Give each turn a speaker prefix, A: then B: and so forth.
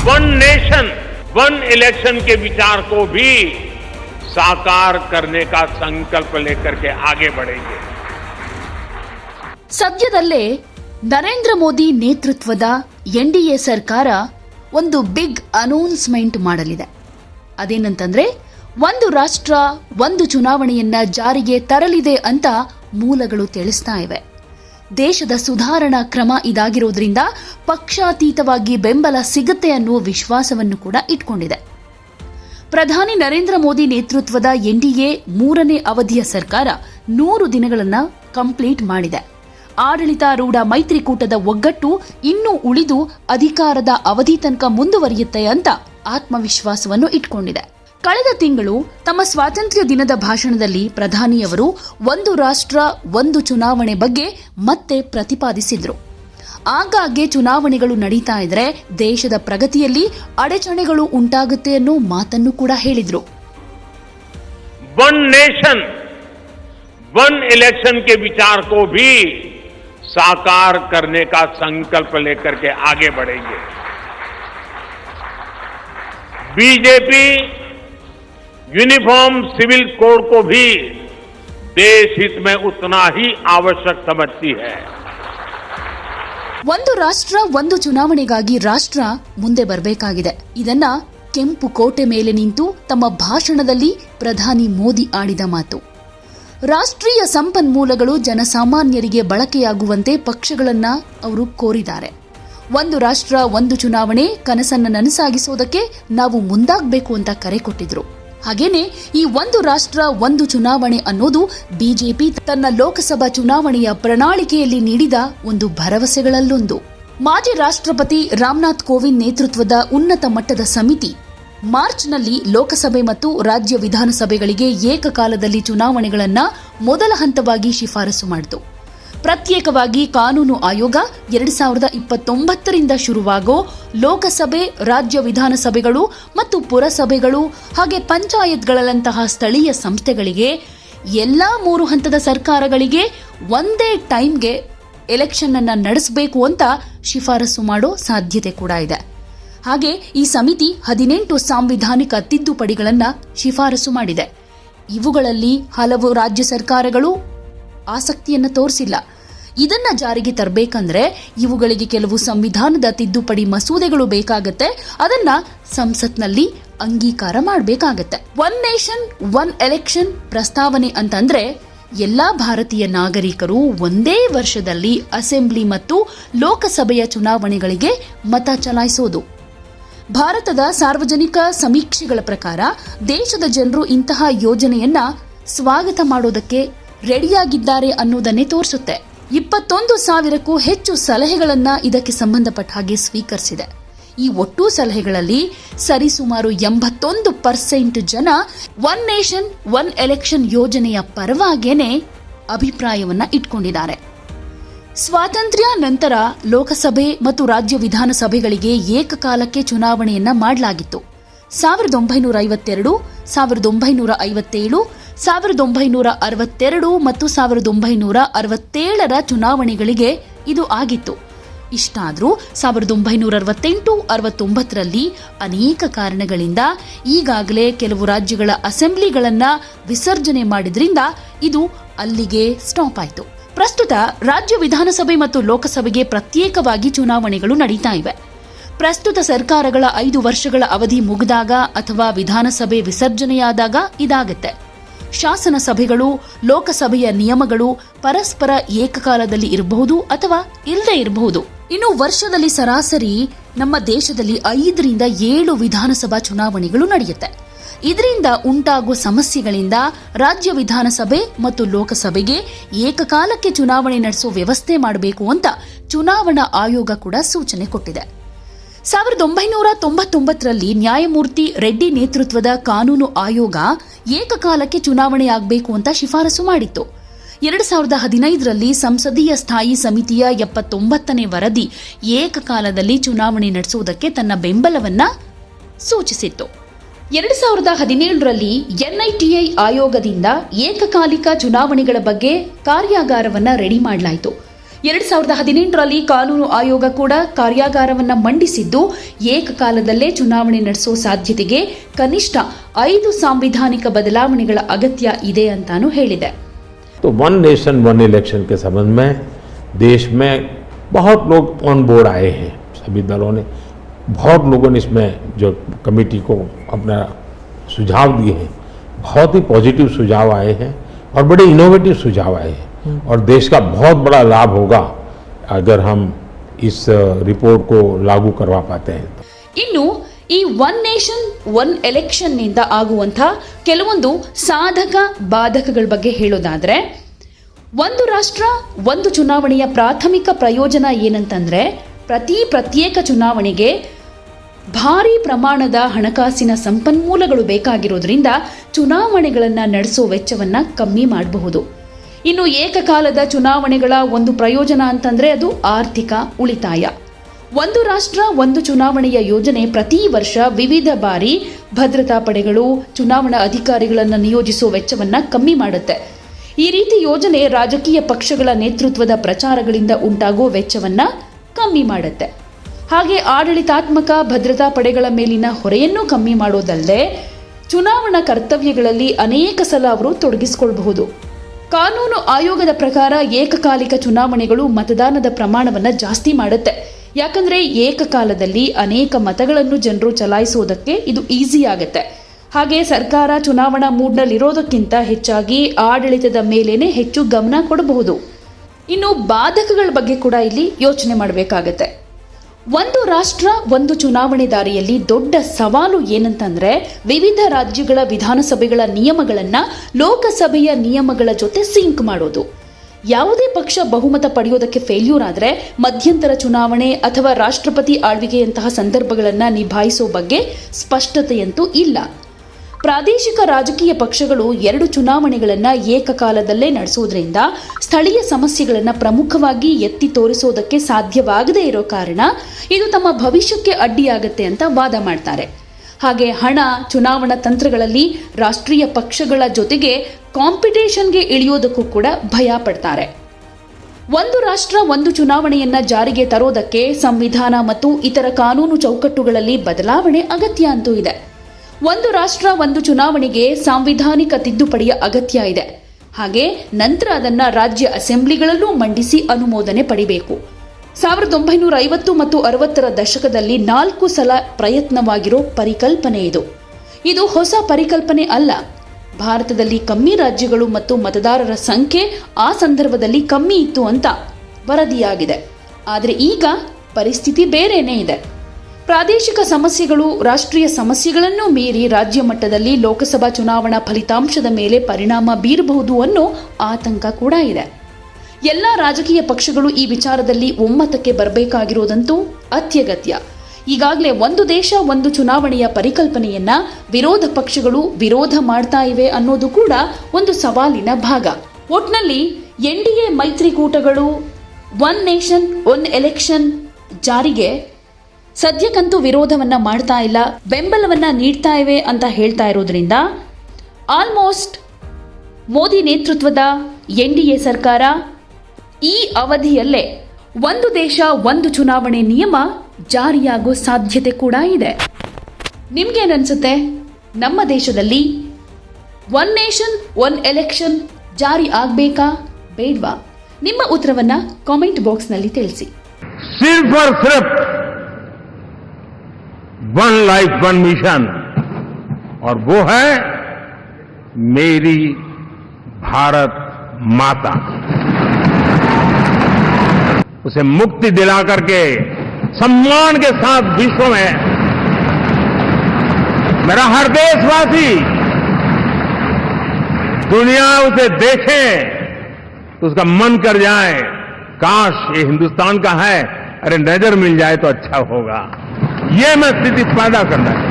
A: One nation one election के विचार को भी साकार करने का संकल्प लेकर के आगे बढ़ेंगे
B: ಸದ್ಯದಲ್ಲೇ ನರೇಂದ್ರ ಮೋದಿ ನೇತೃತ್ವದ ಎನ್ ಡಿ ಎ ಸರ್ಕಾರ ಒಂದು ಬಿಗ್ ಅನೌನ್ಸ್ಮೆಂಟ್ ಮಾಡಲಿದೆ ಅದೇನಂತಂದ್ರೆ ಒಂದು ರಾಷ್ಟ್ರ ಒಂದು ಚುನಾವಣೆಯನ್ನ ಜಾರಿಗೆ ತರಲಿದೆ ಅಂತ ಮೂಲಗಳು ತಿಳಿಸ್ತಾ ಇವೆ ದೇಶದ ಸುಧಾರಣಾ ಕ್ರಮ ಇದಾಗಿರೋದ್ರಿಂದ ಪಕ್ಷಾತೀತವಾಗಿ ಬೆಂಬಲ ಸಿಗುತ್ತೆ ಅನ್ನುವ ವಿಶ್ವಾಸವನ್ನು ಕೂಡ ಇಟ್ಕೊಂಡಿದೆ. ಪ್ರಧಾನಿ ನರೇಂದ್ರ ಮೋದಿ ನೇತೃತ್ವದ ಎನ್ಡಿಎ ಮೂರನೇ ಅವಧಿಯ ಸರ್ಕಾರ ನೂರು ದಿನಗಳನ್ನು ಕಂಪ್ಲೀಟ್ ಮಾಡಿದೆ. ಆಡಳಿತಾರೂಢ ಮೈತ್ರಿಕೂಟದ ಒಗ್ಗಟ್ಟು ಇನ್ನೂ ಉಳಿದು ಅಧಿಕಾರದ ಅವಧಿ ತನಕ ಮುಂದುವರಿಯುತ್ತೆ ಅಂತ ಆತ್ಮವಿಶ್ವಾಸವನ್ನು ಇಟ್ಕೊಂಡಿದೆ. ಕಳೆದ ತಿಂಗಳು ತಮ್ಮ ಸ್ವಾತಂತ್ರ್ಯ ದಿನದ ಭಾಷಣದಲ್ಲಿ ಪ್ರಧಾನಿಯವರು ಒಂದು ರಾಷ್ಟ್ರ ಒಂದು ಚುನಾವಣೆ ಬಗ್ಗೆ ಮತ್ತೆ ಪ್ರತಿಪಾದಿಸಿದ್ರು ಆಗಾಗ್ಗೆ ಚುನಾವಣೆಗಳು ನಡೀತಾ ಇದ್ರೆ ದೇಶದ ಪ್ರಗತಿಯಲ್ಲಿ ಅಡೆಚಣೆಗಳು ಉಂಟಾಗುತ್ತೆ ಅನ್ನೋ ಮಾತನ್ನು ಕೂಡ ಹೇಳಿದ್ರು
A: वन नेशन वन इलेक्शन के विचार को भी साकार करने का संकल्प लेकर के आगे बढ़ेंगे बीजेपी यूनिफॉर्म सिविल कोड को भी देश हित में उतना ही आवश्यक समझती है
B: ಒಂದು ರಾಷ್ಟ್ರ ಒಂದು ಚುನಾವಣೆಗಾಗಿ ರಾಷ್ಟ್ರ ಮುಂದೆ ಬರಬೇಕಾಗಿದೆ ಇದನ್ನ ಕೆಂಪು ಕೋಟೆ ಮೇಲೆ ನಿಂತು ತಮ್ಮ ಭಾಷಣದಲ್ಲಿ ಪ್ರಧಾನಿ ಮೋದಿ ಆಡಿದ ಮಾತು ರಾಷ್ಟ್ರೀಯ ಸಂಪನ್ಮೂಲಗಳು ಜನಸಾಮಾನ್ಯರಿಗೆ ಬಳಕೆಯಾಗುವಂತೆ ಪಕ್ಷಗಳನ್ನ ಅವರು ಕೋರಿದ್ದಾರೆ ಒಂದು ರಾಷ್ಟ್ರ ಒಂದು ಚುನಾವಣೆ ಕನಸನ್ನ ನನಸಾಗಿಸೋದಕ್ಕೆ ನಾವು ಮುಂದಾಗಬೇಕು ಅಂತ ಕರೆ ಕೊಟ್ಟಿದ್ರು ಹಾಗೇನೆ ಈ ಒಂದು ರಾಷ್ಟ್ರ, ಒಂದು ಚುನಾವಣೆ ಅನ್ನೋದು ಬಿಜೆಪಿ ತನ್ನ ಲೋಕಸಭಾ ಚುನಾವಣೆಯ ಪ್ರಣಾಳಿಕೆಯಲ್ಲಿ ನೀಡಿದ ಒಂದು ಭರವಸೆಗಳಲ್ಲೊಂದು. ಮಾಜಿ ರಾಷ್ಟ್ರಪತಿ ರಾಮನಾಥ್ ಕೋವಿಂದ್ ನೇತೃತ್ವದ ಉನ್ನತ ಮಟ್ಟದ ಸಮಿತಿ ಮಾರ್ಚ್ನಲ್ಲಿ ಲೋಕಸಭೆ ಮತ್ತು ರಾಜ್ಯ ವಿಧಾನಸಭೆಗಳಿಗೆ ಏಕಕಾಲದಲ್ಲಿ ಚುನಾವಣೆಗಳನ್ನು ಮೊದಲ ಹಂತವಾಗಿ ಶಿಫಾರಸು ಮಾಡಿತು. ಪ್ರತ್ಯೇಕವಾಗಿ ಕಾನೂನು ಆಯೋಗ ಎರಡು ಸಾವಿರದ ಇಪ್ಪತ್ತೊಂಬತ್ತರಿಂದ ಶುರುವಾಗೋ ಲೋಕಸಭೆ, ರಾಜ್ಯ ವಿಧಾನಸಭೆಗಳು ಮತ್ತು ಪುರಸಭೆಗಳು ಹಾಗೆ ಪಂಚಾಯತ್ಗಳಂತಹ ಸ್ಥಳೀಯ ಸಂಸ್ಥೆಗಳಿಗೆ ಎಲ್ಲಾ ಮೂರು ಹಂತದ ಸರ್ಕಾರಗಳಿಗೆ ಒಂದೇ ಟೈಮ್ಗೆ ಎಲೆಕ್ಷನ್ ಅನ್ನ ನಡೆಸಬೇಕು ಅಂತ ಶಿಫಾರಸು ಮಾಡೋ ಸಾಧ್ಯತೆ ಕೂಡ ಇದೆ. ಹಾಗೆ ಈ ಸಮಿತಿ ಹದಿನೆಂಟು ಸಾಂವಿಧಾನಿಕ ತಿದ್ದುಪಡಿಗಳನ್ನ ಶಿಫಾರಸು ಮಾಡಿದೆ. ಇವುಗಳಲ್ಲಿ ಹಲವು ರಾಜ್ಯ ಸರ್ಕಾರಗಳು ಆಸಕ್ತಿಯನ್ನ ತೋರಿಸಿಲ್ಲ. ಇದನ್ನ ಜಾರಿಗೆ ತರಬೇಕಂದ್ರೆ ಇವುಗಳಿಗೆ ಕೆಲವು ಸಂವಿಧಾನದ ತಿದ್ದುಪಡಿ ಮಸೂದೆಗಳು ಬೇಕಾಗತ್ತೆ. ಅದನ್ನ ಸಂಸತ್ನಲ್ಲಿ ಅಂಗೀಕಾರ ಮಾಡಬೇಕಾಗತ್ತೆ. ಒನ್ ನೇಷನ್ ಒನ್ ಎಲೆಕ್ಷನ್ ಪ್ರಸ್ತಾವನೆ ಅಂತಂದ್ರೆ ಎಲ್ಲಾ ಭಾರತೀಯ ನಾಗರಿಕರು ಒಂದೇ ವರ್ಷದಲ್ಲಿ ಅಸೆಂಬ್ಲಿ ಮತ್ತು ಲೋಕಸಭೆಯ ಚುನಾವಣೆಗಳಿಗೆ ಮತ ಚಲಾಯಿಸೋದು. ಭಾರತದ ಸಾರ್ವಜನಿಕ ಸಮೀಕ್ಷೆಗಳ ಪ್ರಕಾರ ದೇಶದ ಜನರು ಇಂತಹ ಯೋಜನೆಯನ್ನ ಸ್ವಾಗತ ಮಾಡೋದಕ್ಕೆ ರೆಡಿಯಾಗಿದ್ದಾರೆ ಅನ್ನೋದನ್ನೇ ತೋರಿಸುತ್ತೆ. ಇಪ್ಪತ್ತೊಂದು ಸಾವಿರಕ್ಕೂ ಹೆಚ್ಚು ಸಲಹೆಗಳನ್ನ ಇದಕ್ಕೆ ಸಂಬಂಧಪಟ್ಟ ಹಾಗೆ ಸ್ವೀಕರಿಸಿದೆ. ಈ ಒಟ್ಟು ಸಲಹೆಗಳಲ್ಲಿ ಸರಿಸುಮಾರು ಎಂಬತ್ತೊಂದು ಪರ್ಸೆಂಟ್ ಜನ ಒನ್ ನೇಷನ್, ಒನ್ ಎಲೆಕ್ಷನ್ ಯೋಜನೆಯ ಪರವಾಗೇನೆ ಅಭಿಪ್ರಾಯವನ್ನ ಇಟ್ಕೊಂಡಿದ್ದಾರೆ. ಸ್ವಾತಂತ್ರ್ಯ ನಂತರ ಲೋಕಸಭೆ ಮತ್ತು ರಾಜ್ಯ ವಿಧಾನಸಭೆಗಳಿಗೆ ಏಕಕಾಲಕ್ಕೆ ಚುನಾವಣೆಯನ್ನ ಮಾಡಲಾಗಿತ್ತು. ಸಾವಿರದ ಒಂಬೈನೂರ ಐವತ್ತೆರಡು, ಸಾವಿರದ ಒಂಬೈನೂರ ಐವತ್ತೇಳು ಸಾವಿರದ ಒಂಬೈನೂರ ಅರವತ್ತೆರಡು ಮತ್ತು ಸಾವಿರದ ಒಂಬೈನೂರ ಅರವತ್ತೇಳರ ಚುನಾವಣೆಗಳಿಗೆ ಇದು ಆಗಿತ್ತು. ಇಷ್ಟಾದರೂ ಸಾವಿರದ ಒಂಬೈನೂರ ಅರವತ್ತೆಂಟು ಅರವತ್ತೊಂಬತ್ತರಲ್ಲಿ ಅನೇಕ ಕಾರಣಗಳಿಂದ ಈಗಾಗಲೇ ಕೆಲವು ರಾಜ್ಯಗಳ ಅಸೆಂಬ್ಲಿಗಳನ್ನು ವಿಸರ್ಜನೆ ಮಾಡಿದ್ರಿಂದ ಇದು ಅಲ್ಲಿಗೆ ಸ್ಟಾಪ್ ಆಯಿತು. ಪ್ರಸ್ತುತ ರಾಜ್ಯ ವಿಧಾನಸಭೆ ಮತ್ತು ಲೋಕಸಭೆಗೆ ಪ್ರತ್ಯೇಕವಾಗಿ ಚುನಾವಣೆಗಳು ನಡೀತಾ ಇವೆ. ಪ್ರಸ್ತುತ ಸರ್ಕಾರಗಳ ಐದು ವರ್ಷಗಳ ಅವಧಿ ಮುಗಿದಾಗ ಅಥವಾ ವಿಧಾನಸಭೆ ವಿಸರ್ಜನೆಯಾದಾಗ ಇದಾಗತ್ತೆ. ಶಾಸನ ಸಭೆಗಳು, ಲೋಕಸಭೆಯ ನಿಯಮಗಳು ಪರಸ್ಪರ ಏಕಕಾಲದಲ್ಲಿ ಇರಬಹುದು ಅಥವಾ ಇಲ್ಲದೆ ಇರಬಹುದು. ಇನ್ನು ವರ್ಷದಲ್ಲಿ ಸರಾಸರಿ ನಮ್ಮ ದೇಶದಲ್ಲಿ ಐದರಿಂದ ಏಳು ವಿಧಾನಸಭಾ ಚುನಾವಣೆಗಳು ನಡೆಯುತ್ತೆ. ಇದರಿಂದ ಉಂಟಾಗುವ ಸಮಸ್ಯೆಗಳಿಂದ ರಾಜ್ಯ ವಿಧಾನಸಭೆ ಮತ್ತು ಲೋಕಸಭೆಗೆ ಏಕಕಾಲಕ್ಕೆ ಚುನಾವಣೆ ನಡೆಸುವ ವ್ಯವಸ್ಥೆ ಮಾಡಬೇಕು ಅಂತ ಚುನಾವಣಾ ಆಯೋಗ ಕೂಡ ಸೂಚನೆ ಕೊಟ್ಟಿದೆ. ಸಾವಿರದ ಒಂಬೈನೂರ ತೊಂಬತ್ತೊಂಬತ್ತರಲ್ಲಿ ನ್ಯಾಯಮೂರ್ತಿ ರೆಡ್ಡಿ ನೇತೃತ್ವದ ಕಾನೂನು ಆಯೋಗ ಏಕಕಾಲಕ್ಕೆ ಚುನಾವಣೆಯಾಗಬೇಕು ಅಂತ ಶಿಫಾರಸು ಮಾಡಿತ್ತು. ಎರಡು ಸಾವಿರದ ಹದಿನೈದರಲ್ಲಿ ಸಂಸದೀಯ ಸ್ಥಾಯಿ ಸಮಿತಿಯ ಎಪ್ಪತ್ತೊಂಬತ್ತನೇ ವರದಿ ಏಕಕಾಲದಲ್ಲಿ ಚುನಾವಣೆ ನಡೆಸುವುದಕ್ಕೆ ತನ್ನ ಬೆಂಬಲವನ್ನು ಸೂಚಿಸಿತ್ತು. ಎರಡು ಸಾವಿರದ ಹದಿನೇಳರಲ್ಲಿ ಎನ್ಐಟಿಐ ಆಯೋಗದಿಂದ ಏಕಕಾಲಿಕ ಚುನಾವಣೆಗಳ ಬಗ್ಗೆ ಕಾರ್ಯಾಗಾರವನ್ನು ರೆಡಿ ಮಾಡಲಾಯಿತು. ಎರಡ್ ಸಾವಿರದ ಹದಿನೆಂಟರಲ್ಲಿ ಕಾನೂನು ಆಯೋಗ ಕೂಡ ಕಾರ್ಯಾಗಾರವನ್ನ ಮಂಡಿಸಿದ್ದು ಏಕಕಾಲದಲ್ಲೇ ಚುನಾವಣೆ ನಡೆಸೋ ಸಾಧ್ಯತೆಗೆ ಕನಿಷ್ಠ ಐದು ಸಾಂವಿಧಾನಿಕ ಬದಲಾವಣೆಗಳ ಅಗತ್ಯ ಇದೆ ಅಂತಾನು ಹೇಳಿದೆ
C: तो वन नेशन वन इलेक्शन के संबंध में देश में बहुत लोग ऑन बोर्ड आए हैं सभी दलों ने बहुत लोगों ने इसमें जो कमेटी को अपना सुझाव दिए हैं बहुत ही पॉजिटिव सुझाव आए हैं और बड़े इनोवेटिव सुझाव आए हैं और देश का बहुत बड़ा लाभ होगा अगर हम इस अ, रिपोर्ट को लागू करवा पाते हैं
B: ಇನ್ನು ಈ ಒನ್ ನೇಷನ್ ಒನ್ ಎಲೆಕ್ಷನ್ ನಿಂದ ಆಗುವಂಥ ಕೆಲವೊಂದು ಸಾಧಕ ಬಾಧಕಗಳ ಬಗ್ಗೆ ಹೇಳೋದಾದ್ರೆ ಒಂದು ರಾಷ್ಟ್ರ ಒಂದು ಚುನಾವಣೆಯ ಪ್ರಾಥಮಿಕ ಪ್ರಯೋಜನ ಏನಂತಂದ್ರೆ ಪ್ರತಿ ಪ್ರತ್ಯೇಕ ಚುನಾವಣೆಗೆ ಭಾರಿ ಪ್ರಮಾಣದ ಹಣಕಾಸಿನ ಸಂಪನ್ಮೂಲಗಳು ಬೇಕಾಗಿರೋದ್ರಿಂದ ಚುನಾವಣೆಗಳನ್ನು ನಡೆಸೋ ವೆಚ್ಚವನ್ನ ಕಮ್ಮಿ ಮಾಡಬಹುದು ಇನ್ನು ಏಕಕಾಲದ ಚುನಾವಣೆಗಳ ಒಂದು ಪ್ರಯೋಜನ ಅಂತಂದ್ರೆ ಅದು ಆರ್ಥಿಕ ಉಳಿತಾಯ. ಒಂದು ರಾಷ್ಟ್ರ, ಒಂದು ಚುನಾವಣೆಯ ಯೋಜನೆ ಪ್ರತಿ ವರ್ಷ ವಿವಿಧ ಬಾರಿ ಭದ್ರತಾ ಪಡೆಗಳು, ಚುನಾವಣಾ ಅಧಿಕಾರಿಗಳನ್ನು ನಿಯೋಜಿಸುವ ವೆಚ್ಚವನ್ನು ಕಮ್ಮಿ ಮಾಡುತ್ತೆ. ಈ ರೀತಿ ಯೋಜನೆ ರಾಜಕೀಯ ಪಕ್ಷಗಳ ನೇತೃತ್ವದ ಪ್ರಚಾರಗಳಿಂದ ಉಂಟಾಗುವ ವೆಚ್ಚವನ್ನು ಕಮ್ಮಿ ಮಾಡುತ್ತೆ. ಹಾಗೆ ಆಡಳಿತಾತ್ಮಕ ಭದ್ರತಾ ಪಡೆಗಳ ಮೇಲಿನ ಹೊರೆಯನ್ನು ಕಮ್ಮಿ ಮಾಡೋದಲ್ಲದೆ, ಚುನಾವಣಾ ಕರ್ತವ್ಯಗಳಲ್ಲಿ ಅನೇಕ ಸಲ ಅವರು ತೊಡಗಿಸಿಕೊಳ್ಳಬಹುದು ಕಾನೂನು ಆಯೋಗದ ಪ್ರಕಾರ ಏಕಕಾಲಿಕ ಚುನಾವಣೆಗಳು ಮತದಾನದ ಪ್ರಮಾಣವನ್ನು ಜಾಸ್ತಿ ಮಾಡುತ್ತೆ. ಯಾಕಂದ್ರೆ ಏಕಕಾಲದಲ್ಲಿ ಅನೇಕ ಮತಗಳನ್ನು ಜನರು ಚಲಾಯಿಸುವುದಕ್ಕೆ ಇದು ಈಸಿ ಆಗುತ್ತೆ. ಹಾಗೆ ಸರ್ಕಾರ ಚುನಾವಣಾ ಮೂಡ್ನಲ್ಲಿರೋದಕ್ಕಿಂತ ಹೆಚ್ಚಾಗಿ ಆಡಳಿತದ ಮೇಲೇನೆ ಹೆಚ್ಚು ಗಮನ ಕೊಡಬಹುದು. ಇನ್ನು ಬಾಧಕಗಳ ಬಗ್ಗೆ ಕೂಡ ಇಲ್ಲಿ ಯೋಚನೆ ಮಾಡಬೇಕಾಗತ್ತೆ. ಒಂದು ರಾಷ್ಟ್ರ, ಒಂದು ಚುನಾವಣೆ ದಾರಿಯಲ್ಲಿ ದೊಡ್ಡ ಸವಾಲು ಏನಂತಂದ್ರೆ ವಿವಿಧ ರಾಜ್ಯಗಳ ವಿಧಾನಸಭೆಗಳ ನಿಯಮಗಳನ್ನ ಲೋಕಸಭೆಯ ನಿಯಮಗಳ ಜೊತೆ ಸಿಂಕ್ ಮಾಡೋದು. ಯಾವುದೇ ಪಕ್ಷ ಬಹುಮತ ಪಡೆಯೋದಕ್ಕೆ ಫೇಲ್ಯೂರ್ ಆದರೆ ಮಧ್ಯಂತರ ಚುನಾವಣೆ ಅಥವಾ ರಾಷ್ಟ್ರಪತಿ ಆಳ್ವಿಕೆಯಂತಹ ಸಂದರ್ಭಗಳನ್ನು ನಿಭಾಯಿಸೋ ಬಗ್ಗೆ ಸ್ಪಷ್ಟತೆಯಂತೂ ಇಲ್ಲ. ಪ್ರಾದೇಶಿಕ ರಾಜಕೀಯ ಪಕ್ಷಗಳು ಎರಡು ಚುನಾವಣೆಗಳನ್ನು ಏಕಕಾಲದಲ್ಲೇ ನಡೆಸೋದ್ರಿಂದ ಸ್ಥಳೀಯ ಸಮಸ್ಯೆಗಳನ್ನು ಪ್ರಮುಖವಾಗಿ ಎತ್ತಿ ತೋರಿಸೋದಕ್ಕೆ ಸಾಧ್ಯವಾಗದೇ ಇರೋ ಕಾರಣ ಇದು ತಮ್ಮ ಭವಿಷ್ಯಕ್ಕೆ ಅಡ್ಡಿಯಾಗತ್ತೆ ಅಂತ ವಾದ ಮಾಡ್ತಾರೆ. ಹಾಗೆ ಹಣ, ಚುನಾವಣಾ ತಂತ್ರಗಳಲ್ಲಿ ರಾಷ್ಟ್ರೀಯ ಪಕ್ಷಗಳ ಜೊತೆಗೆ ಕಾಂಪಿಟೇಷನ್ಗೆ ಇಳಿಯೋದಕ್ಕೂ ಕೂಡ ಭಯ ಪಡ್ತಾರೆ. ಒಂದು ರಾಷ್ಟ್ರ ಒಂದು ಚುನಾವಣೆಯನ್ನ ಜಾರಿಗೆ ತರೋದಕ್ಕೆ ಸಂವಿಧಾನ ಮತ್ತು ಇತರ ಕಾನೂನು ಚೌಕಟ್ಟುಗಳಲ್ಲಿ ಬದಲಾವಣೆ ಅಗತ್ಯ ಅಂತೂ ಇದೆ. ಒಂದು ರಾಷ್ಟ್ರ, ಒಂದು ಚುನಾವಣೆಗೆ ಸಾಂವಿಧಾನಿಕ ತಿದ್ದುಪಡಿಯ ಅಗತ್ಯ ಇದೆ. ಹಾಗೆ ನಂತರ ಅದನ್ನು ರಾಜ್ಯ ಅಸೆಂಬ್ಲಿಗಳಲ್ಲೂ ಮಂಡಿಸಿ ಅನುಮೋದನೆ ಪಡಿಬೇಕು. ಸಾವಿರದ ಒಂಬೈನೂರ ಐವತ್ತು ಮತ್ತು ಅರವತ್ತರ ದಶಕದಲ್ಲಿ ನಾಲ್ಕು ಸಲ ಪ್ರಯತ್ನವಾಗಿರೋ ಪರಿಕಲ್ಪನೆ ಇದು. ಇದು ಹೊಸ ಪರಿಕಲ್ಪನೆ ಅಲ್ಲ. ಭಾರತದಲ್ಲಿ ಕಮ್ಮಿ ರಾಜ್ಯಗಳು ಮತ್ತು ಮತದಾರರ ಸಂಖ್ಯೆ ಆ ಸಂದರ್ಭದಲ್ಲಿ ಕಮ್ಮಿ ಇತ್ತು ಅಂತ ವರದಿಯಾಗಿದೆ. ಆದರೆ ಈಗ ಪರಿಸ್ಥಿತಿ ಬೇರೆನೇ ಇದೆ. ಪ್ರಾದೇಶಿಕ ಸಮಸ್ಯೆಗಳು, ರಾಷ್ಟ್ರೀಯ ಸಮಸ್ಯೆಗಳನ್ನು ಮೀರಿ ರಾಜ್ಯ ಮಟ್ಟದಲ್ಲಿ ಲೋಕಸಭಾ ಚುನಾವಣಾ ಫಲಿತಾಂಶದ ಮೇಲೆ ಪರಿಣಾಮ ಬೀರಬಹುದು ಅನ್ನೋ ಆತಂಕ ಕೂಡ ಇದೆ. ಎಲ್ಲ ರಾಜಕೀಯ ಪಕ್ಷಗಳು ಈ ವಿಚಾರದಲ್ಲಿ ಒಮ್ಮತಕ್ಕೆ ಬರಬೇಕಾಗಿರೋದಂತೂ ಅತ್ಯಗತ್ಯ. ಈಗಾಗಲೇ ಒಂದು ದೇಶ, ಒಂದು ಚುನಾವಣೆಯ ಪರಿಕಲ್ಪನೆಯನ್ನ ವಿರೋಧ ಪಕ್ಷಗಳು ವಿರೋಧ ಮಾಡ್ತಾ ಇವೆ ಅನ್ನೋದು ಕೂಡ ಒಂದು ಸವಾಲಿನ ಭಾಗ. ಒಟ್ನಲ್ಲಿ ಎನ್ ಡಿ ಎ ಮೈತ್ರಿಕೂಟಗಳು, ಒನ್ ನೇಷನ್, ಒನ್ ಎಲೆಕ್ಷನ್ ಜಾರಿಗೆ ಸದ್ಯಕ್ಕಂತೂ ವಿರೋಧವನ್ನ ಮಾಡ್ತಾ ಇಲ್ಲ, ಬೆಂಬಲವನ್ನ ನೀಡ್ತಾ ಇವೆ ಅಂತ ಹೇಳ್ತಾ ಇರೋದ್ರಿಂದ ಆಲ್ಮೋಸ್ಟ್ ಮೋದಿ ನೇತೃತ್ವದ ಎನ್ ಡಿ ಎ ಸರ್ಕಾರ ಈ ಅವಧಿಯಲ್ಲೇ ಒಂದು ದೇಶ, ಒಂದು ಚುನಾವಣೆ ನಿಯಮ ಜಾರಿಯಾಗೋ ಸಾಧ್ಯತೆ ಕೂಡ ಇದೆ. ನಿಮ್ಗೇನನ್ಸುತ್ತೆ? ನಮ್ಮ ದೇಶದಲ್ಲಿ ಒನ್ ನೇಷನ್ ಒನ್ ಎಲೆಕ್ಷನ್ ಜಾರಿ ಆಗ್ಬೇಕಾ ಬೇಡ್ವಾ? ನಿಮ್ಮ ಉತ್ತರವನ್ನ ಕಾಮೆಂಟ್ ಬಾಕ್ಸ್ನಲ್ಲಿ ತಿಳಿಸಿ.
A: One life, one mission. और वो है मेरी भारत माता। उसे मुक्ति दिला करके, सम्मान के साथ विश्व में। मेरा हर देशवासी, दुनिया उसे देखे तो उसका मन कर जाए, काश ये हिंदुस्तान का है, अरे नज़र मिल जाए तो अच्छा होगा। ये मैं स्थिति पैदा करना है।